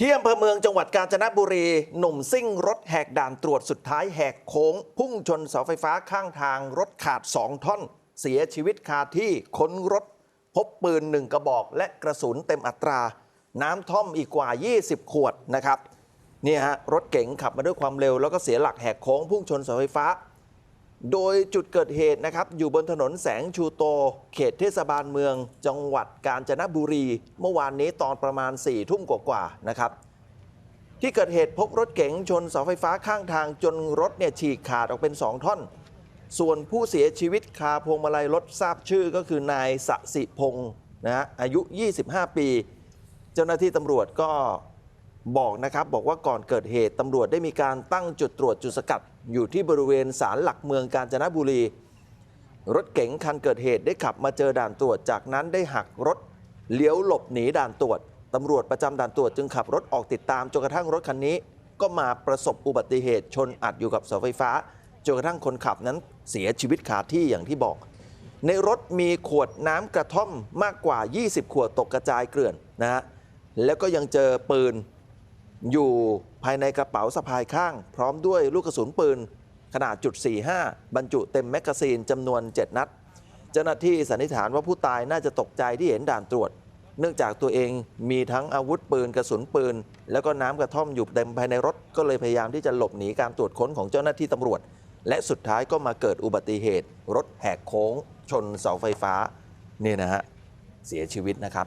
ที่อำเภอเมืองจังหวัดกาญจนบุรี หนุ่มซิ่งรถแหกด่านตรวจสุดท้ายแหกโค้ง พุ่งชนเสาไฟฟ้าข้างทางรถขาด2ท่อน เสียชีวิตคาที่ค้นรถ พบปืนหนึ่งกระบอก และกระสุนเต็มอัตรา น้ำท่อมอีกกว่า 20 ขวดนะครับนี่ฮะรถเก๋งขับมาด้วยความเร็วแล้วก็เสียหลักแหกโค้งพุ่งชนเสาไฟฟ้า โดยจุดเกิดเหตุนะครับ อยู่บนถนนแสงชูโต เขตเทศบาลเมือง จังหวัดกาญจนบุรี เมื่อวานนี้ตอนประมาณ4ี่ทุ่มกว่าๆนะครับ ที่เกิดเหตุพบรถเก๋งชนเสาไฟฟ้าข้างทางจนรถเนี่ยฉีกขาดออกเป็น 2 ท่อน ส่วนผู้เสียชีวิตคาพวงมาลัยรถทราบชื่อก็คือนายสสิพงศ์นะอายุ 25 ปี เจ้าหน้าที่ตำรวจก็ บอกนะครับบอกว่าก่อนเกิดเหตุตำรวจได้มีการตั้งจุดตรวจจุดสกัด อยู่ที่บริเวณศาลหลักเมืองกาญจนบุรี รถเก๋งคันเกิดเหตุได้ขับมาเจอด่านตรวจจากนั้นได้หักรถเลี้ยวหลบหนีด่านตรวจตำรวจประจำด่านตรวจจึงขับรถออกติดตามจนกระทั่งรถคันนี้ ก็มาประสบอุบัติเหตุชนอัดอยู่กับเสาไฟฟ้าจนกระทั่งคนขับนั้นเสียชีวิตคาที่อย่างที่บอก ในรถมีขวดน้ำกระท่อมมากกว่า 20 ขวดตกกระจายเกลื่อนนะฮะแล้วก็ยังเจอปืน อยู่ภายในกระเป๋าสะพายข้าง พร้อมด้วยลูกกระสุนปืน ขนาดจุด45 บรรจุเต็มแมกกาซีนจำนวน 7 นัด เจ้าหน้าที่สันนิษฐานว่าผู้ตายน่าจะตกใจที่เห็นด่านตรวจ เนื่องจากตัวเองมีทั้งอาวุธปืนกระสุนปืน แล้วก็น้ำกระท่อมอยู่เต็มภายในรถก็เลยพยายามที่จะหลบหนีการตรวจค้นของเจ้าหน้าที่ตำรวจ และสุดท้ายก็มาเกิดอุบัติเหตุ รถแหกโค้ง ชนเสาไฟฟ้านี่นะฮะเสียชีวิตนะครับ